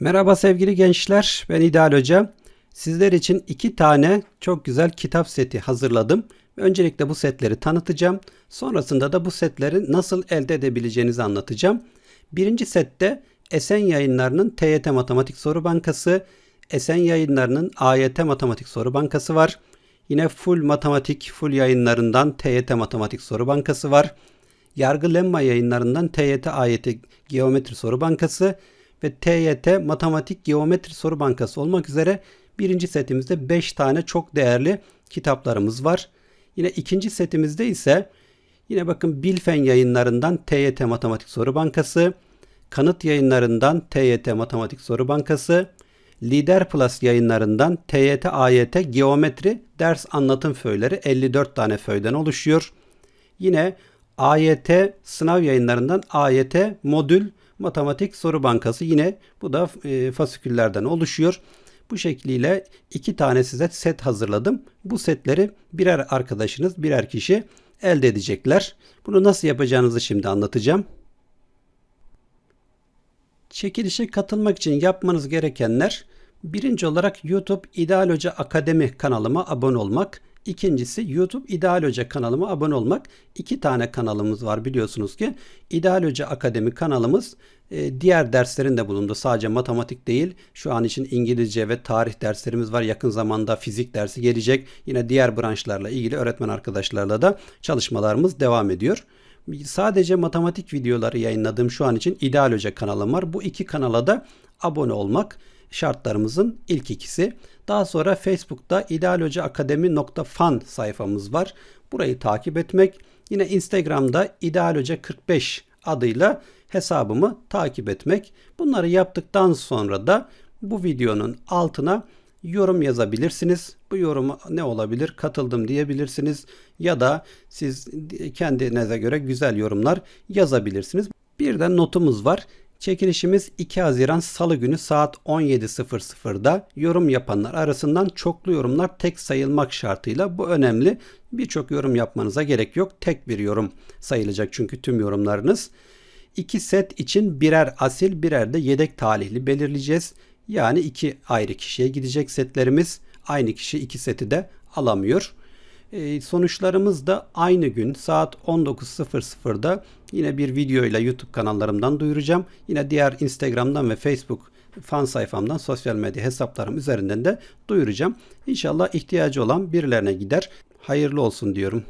Merhaba sevgili gençler, ben İdeal Hoca. Sizler için iki tane çok güzel kitap seti hazırladım. Öncelikle bu setleri tanıtacağım. Sonrasında da bu setleri nasıl elde edebileceğinizi anlatacağım. Birinci sette Esen Yayınları'nın TYT Matematik Soru Bankası, Esen Yayınları'nın AYT Matematik Soru Bankası var. Yine full matematik, full yayınlarından TYT Matematik Soru Bankası var. Yargı Lemma yayınlarından TYT AYT Geometri Soru Bankası ve TYT Matematik Geometri Soru Bankası olmak üzere birinci setimizde 5 tane çok değerli kitaplarımız var. Yine ikinci setimizde ise yine bakın Bilfen yayınlarından TYT Matematik Soru Bankası, Kanıt yayınlarından TYT Matematik Soru Bankası, Lider Plus yayınlarından TYT AYT Geometri ders anlatım föyleri 54 tane föyden oluşuyor. Yine AYT sınav yayınlarından AYT modül matematik soru bankası yine bu da e, fasiküllerden oluşuyor. Bu şekliyle iki tane size set hazırladım. Bu setleri birer arkadaşınız, birer kişi elde edecekler. Bunu nasıl yapacağınızı şimdi anlatacağım. Çekilişe katılmak için yapmanız gerekenler birinci olarak YouTube İdeal Hoca Akademi kanalıma abone olmak. İkincisi YouTube İdeal Hoca kanalıma abone olmak. İki tane kanalımız var biliyorsunuz ki. İdeal Hoca Akademi kanalımız e, diğer derslerin de bulundu. Sadece matematik değil. Şu an için İngilizce ve tarih derslerimiz var. Yakın zamanda fizik dersi gelecek. Yine diğer branşlarla ilgili öğretmen arkadaşlarla da çalışmalarımız devam ediyor. Sadece matematik videoları yayınladığım şu an için İdeal Hoca kanalım var. Bu iki kanala da abone olmak şartlarımızın ilk ikisi. Daha sonra Facebook'ta idealhocaakademi.fan sayfamız var. Burayı takip etmek. Yine Instagram'da idealhoca45 adıyla hesabımı takip etmek. Bunları yaptıktan sonra da bu videonun altına yorum yazabilirsiniz. Bu yorum ne olabilir? Katıldım diyebilirsiniz ya da siz kendinize göre güzel yorumlar yazabilirsiniz. Bir de notumuz var. Çekilişimiz 2 Haziran Salı günü saat 17.00'da yorum yapanlar arasından çoklu yorumlar tek sayılmak şartıyla bu önemli. Birçok yorum yapmanıza gerek yok. Tek bir yorum sayılacak çünkü tüm yorumlarınız. İki set için birer asil birer de yedek talihli belirleyeceğiz. Yani iki ayrı kişiye gidecek setlerimiz. Aynı kişi iki seti de alamıyor. E, sonuçlarımız da aynı gün saat 19.00'da yine bir video ile YouTube kanallarımdan duyuracağım. Yine diğer Instagram'dan ve Facebook fan sayfamdan sosyal medya hesaplarım üzerinden de duyuracağım. İnşallah ihtiyacı olan birilerine gider. Hayırlı olsun diyorum.